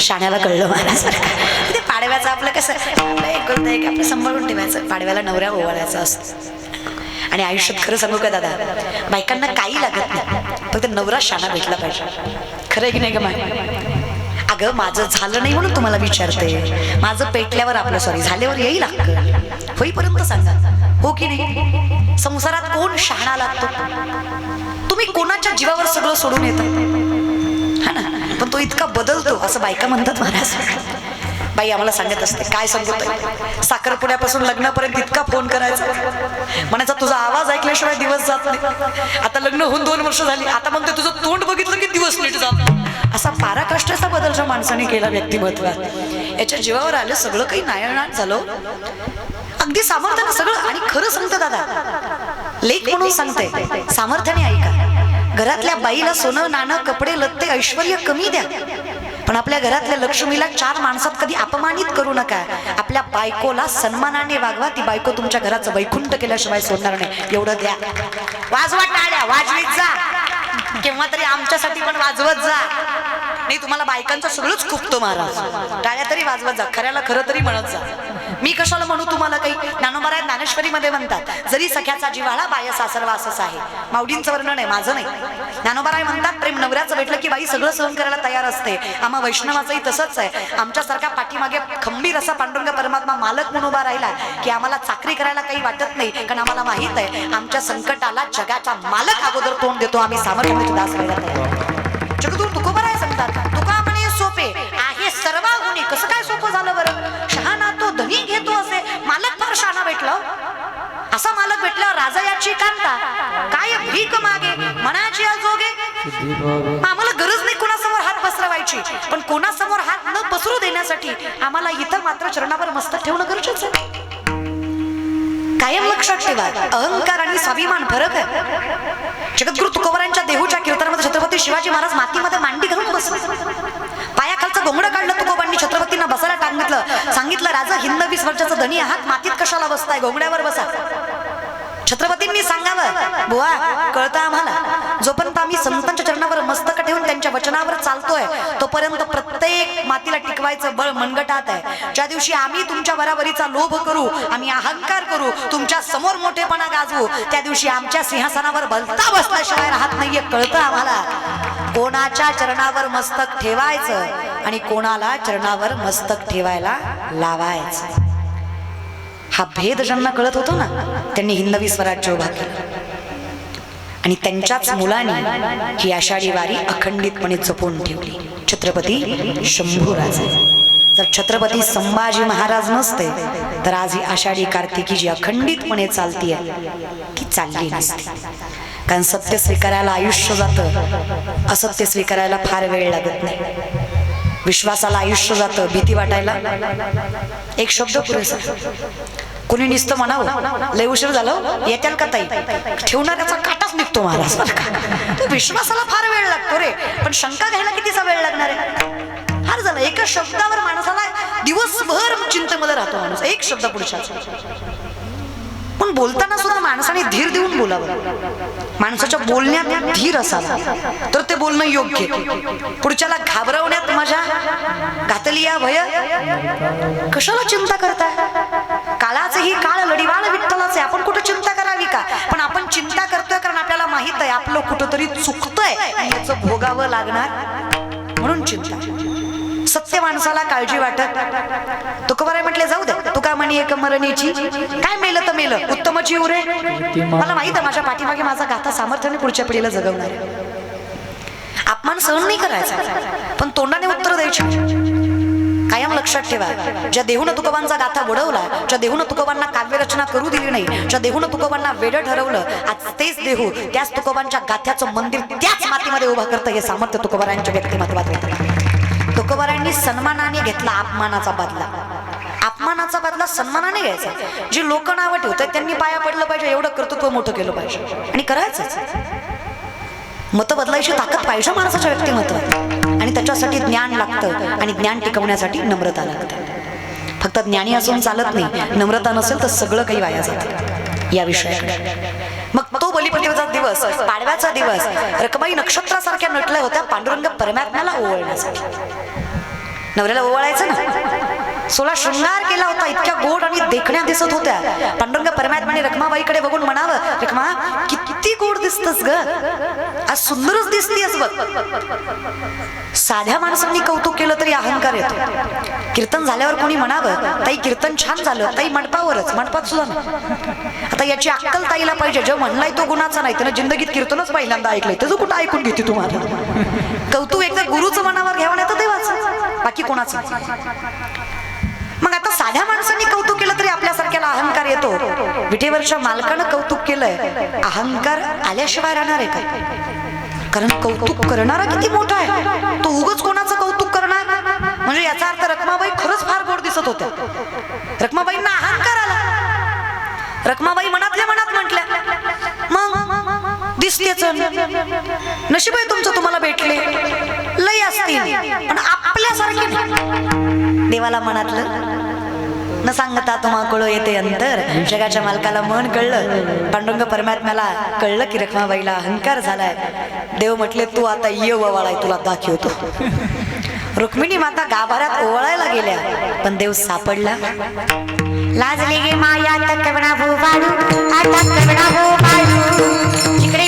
शाण्याला कळलं मला बरं ते म्हणजे पाडव्याचं आपलं कसं आपलं एक गोष्ट की आपलं सांभाळून ठेवायचं. पाडव्याला नवऱ्या ओवाळायचं असतं. आणि आयुष्यात खरं सांगू का दादा? बायकांना काही लागत नाही. फक्त नवरा शाणा भेटला पाहिजे. खरं की नाही ग माय अगं माझं झालं नाही म्हणून तुम्हाला विचारते. माझं पेटल्यावर आपलं सॉरी झाल्यावर येईल हक्क. होईपर्यंत सांगा. हो की नाही? संसारात कोण शहाणा लागतो? तुम्ही कोणाच्या जीवावर सगळं सोडून येत? हा ना? पण तो इतका बदलतो असं बायका म्हणतात महाराज. बाई आम्हाला सांगत असते काय सांगतो साखरपुड्यापासून लग्नापर्यंत इतका फोन करायचा? म्हणायचा तुझा आवाज ऐकल्याशिवाय दिवस जात नाही. आता लग्न होऊन दोन वर्ष झाली. आता म्हणते तुझं तोंड बघितलं की दिवस नीट जात असा पाराकाष्ठाचा बदल ज्या माणसाने केला व्यक्तिमत्वात. याच्या जीवावर आलं सगळं काही नायनाट झालं हो. अगदी सामर्थ्यानं सगळं. आणि खरं सांगतं दादा लेख म्हणून सांगते सामर्थ्याने ऐका. घरातल्या बाईला सोनं नाणं कपडे लत्ते ऐश्वर कमी द्या. पण आपल्या घरातल्या लक्ष्मीला चार माणसात कधी अपमानित करू नका. आपल्या बायकोला सन्मानाने वागवा. ती बायको तुमच्या घराचं वैकुंठ केल्याशिवाय सोडणार नाही. एवढं द्या. वाजवा टाळ्या वाजवीत जा. केव्हा तरी आमच्यासाठी पण वाजवत जा. नाही तुम्हाला बायकांचं सगळंच खुपतो महाराज. टाळ्या तरी वाजवत जा. खऱ्याला खरं तरी म्हणत जा. मी कशाला म्हणू तुम्हाला काही? ज्ञानोबराय ज्ञानेश्वरीमध्ये म्हणतात जरी सख्याचा जिवाळा बाय सासरवासच आहे माऊलींचं वर्णन आहे माझं नाही. ज्ञानोबराय म्हणतात प्रेम नवऱ्याचं भेटलं की बाई सगळं सहन करायला तयार असते. आम्हा वैष्णवाचंही तसंच आहे. आमच्यासारख्या पाठीमागे खंबीर असा पांडुरंग परमात्मा मालक म्हणून उभा राहिला की आम्हाला चाकरी करायला काही वाटत नाही कारण आम्हाला माहीत आहे आमच्या संकटाला जगाचा मालक अगोदर तोंड देतो आम्ही सामर्थ्य दास व्हायला तयार काय भीक मागे? मनाची अजोगे आम्हाला गरज नाही कोणासमोर हात पसरवायची. पण कोणासमोर हात न पसरू देण्यासाठी आम्हाला इथं मात्र चरणावर मस्तक ठेवणं गरजेचं आहे. कायम लक्षात ठेवा अहंकार आणि स्वाभिमान फरक आहे. जगद्गुरु तुकोबरांच्या देहूच्या कीर्तनामध्ये छत्रपती शिवाजी महाराज मातीमध्ये मांडी घालून बसले. पायाखालचं घोंगडं काढलं तुकोबांनी छत्रपतींना बसायला टांगितलं सांगितलं राजा हिंद वीस वर्षाचा धनी आहात मातीत कशाला बसताय? घोंगड्यावर बसा. छत्रपतींनी सांगावं. बुवा कळतं आम्हाला. जोपर्यंत आम्ही संतांच्या चरणावर मस्तक ठेवून त्यांच्या वचनावर चालतोय तोपर्यंत प्रत्येक मातीला टिकवायचं बळ मनगटात आहे. ज्या दिवशी आम्ही तुमच्या बराबरीचा लोभ करू आम्ही अहंकार करू तुमच्यासमोर मोठेपणा गाजवू त्या दिवशी आमच्या सिंहासनावर भलता बसल्याशिवाय राहत नाहीये कळतं आम्हाला. कोणाच्या चरणावर मस्तक ठेवायचं आणि कोणाला चरणावर मस्तक ठेवायला लावायचं? हा भेद ज्यांना कळत होतो ना त्यांनी हिंदवी स्वराज्य उभा केलं. आणि त्यांच्याच मुलांनी ही आषाढी वारी अखंडितपणे जपून ठेवली. छत्रपती शंभूराजे. जर छत्रपती संभाजी महाराज नसते तर आज ही आषाढी कार्तिकी जी अखंडितपणे चालतीये ती चालली नसते. कारण सत्य स्वीकारायला आयुष्य जातं. असत्य स्वीकारायला फार वेळ लागत नाही. विश्वासाला आयुष्य जातं भीती वाटायला. एक शब्द पुरेसा. कुणी नुसतं म्हणावं लय उशीर झालं येत्याल का ताई? ठेवणाऱ्याचा काटाच निघतो महाराज का. तो विश्वासाला फार वेळ लागतो रे. पण शंका घ्यायला कितीचा वेळ लागणार आहे? फार झालं एका शब्दावर माणसाला दिवसभर चिंतेमध्ये राहतो माणूस. एक शब्द पुरुषाचा. पण बोलताना सुद्धा माणसाने धीर देऊन बोलावं. माणसाच्या बोलण्यात धीर असावा. तर ते बोलणं योग्य. पुढच्याला घाबरवण्यात माझ्या घातली या भय कशाला चिंता करताय? काळाचे ही काळ लढीवाळ आहे. आपण कुठं चिंता करावी का? पण आपण चिंता करतोय कारण आपल्याला माहीत आहे आपलं कुठंतरी चुकतंय. आणि याचं भोगावं लागणार म्हणून चिंता. सत्य माणसाला काळजी वाटत. तुकोबाराय म्हटले जाऊ दे. तुका म्हणी एक मरणीची. काय मेलं तर मेलं? उत्तमची उरे. मला माहीत आहे माझ्या पाठीमागे माझा गाथा सामर्थ्याने पुढच्या पिढीला जगवणार. आहे. अपमान सहन नाही करायचा. पण तोंडाने उत्तर द्यायची. लक्षात ठेवा. ज्या देहून तुकोबांचा गाथा बुडवला ज्या देहून तुकोबांना काव्यरचना करू दिली नाही ज्या देहून तुकोबांना वेड ठरवलं आज तेच देहू त्याच तुकोबांच्या गाथ्याचं मंदिर त्याच मातीमध्ये उभं करतं हे सामर्थ्य तुकोबारांच्या व्यक्तिमत्वात होतं तुकोबारांनी सन्मानाने घेतला अपमानाचा बदला. अपमानाचा बदला सन्मानाने घ्यायचा. जी लोक नावं ठेवतात त्यांनी पाया पडलं पाहिजे एवढं कर्तृत्व मोठं केलं पाहिजे. आणि करायचं मतं बदलायची ताकद पाहिजे माणसाच्या व्यक्तिमत्वात. आणि त्याच्यासाठी ज्ञान लागतं आणि ज्ञान टिकवण्यासाठी नम्रता लागते. फक्त ज्ञानी असून चालत नाही नम्रता नसेल तर सगळं काही वाया जातं. या विषयाकडे मग तो बली दिवस पाडव्याचा दिवस रकमाई नक्षत्रासारख्या नटल्या होत्या पांडुरंग परमात्म्याला ओवळण्यासाठी. नवऱ्याला ओवाळायचं ना? सोळा शृंगार केला होता. इतक्या गोड आणि देखण्या दिसत होत्या. पांडुरंग परमात्माने रखमाबाईकडे बघून म्हणावं रखमा किती गोड दिसतस ग. आज सुंदरच दिसतीस बघ. साध्या माणसांनी कौतुक केलं तरी अहंकार येतो. कीर्तन झाल्यावर कोणी म्हणावं ताई कीर्तन छान झालं. ताई मंडपावरच. मंडपात सुद्धा आता याची अक्कल ताईला पाहिजे. जो म्हणलाय तो गुणाचा नाही. त्यानं जिंदगीत कीर्तनच पहिल्यांदा ऐकलंय. त्याचं कुठं ऐकून घेते तुम्हाला कौतुक एकदा गुरुचं मनावर घ्यावं नाही तर देवाचं. बाकी कोणाचं? साध्या माणसांनी कौतुक केलं तरी आपल्यासारख्याला अहंकार येतो. विटेवरच्या मालकानं कौतुक केलंय. अहंकार आल्याशिवाय राहणार आहे का? कारण कौतुक करणारा किती मोठा आहे. तो उगच कोणाचं कौतुक करणार? म्हणजे याचा अर्थ रखमाबाई खरंच फार गोड दिसत होत्या. रखमाबाईंना अहंकार आला. रखमाबाई मनातल्या मनात म्हटल्या मग दिसतेच नशीब आहे तुमचं तुम्हाला भेटले. लय असतील. पण आपल्यासारखे देवाला मनातलं न सांगता तुम्हा कळ येते अंतर. जगाच्या मालकाला मन कळलं. पांडुरंग परमात्म्याला कळलं की रखमाबाईला अहंकार झालाय. देव म्हटले तू आता ये ववाळाय तुला दाखवतो. रुक्मिणी माता गाभाऱ्यात ओवाळायला गेल्या पण देव सापडला. लाजली गे माया आता कवणा भोवाळू आता कवणा भोवाळू जिकडे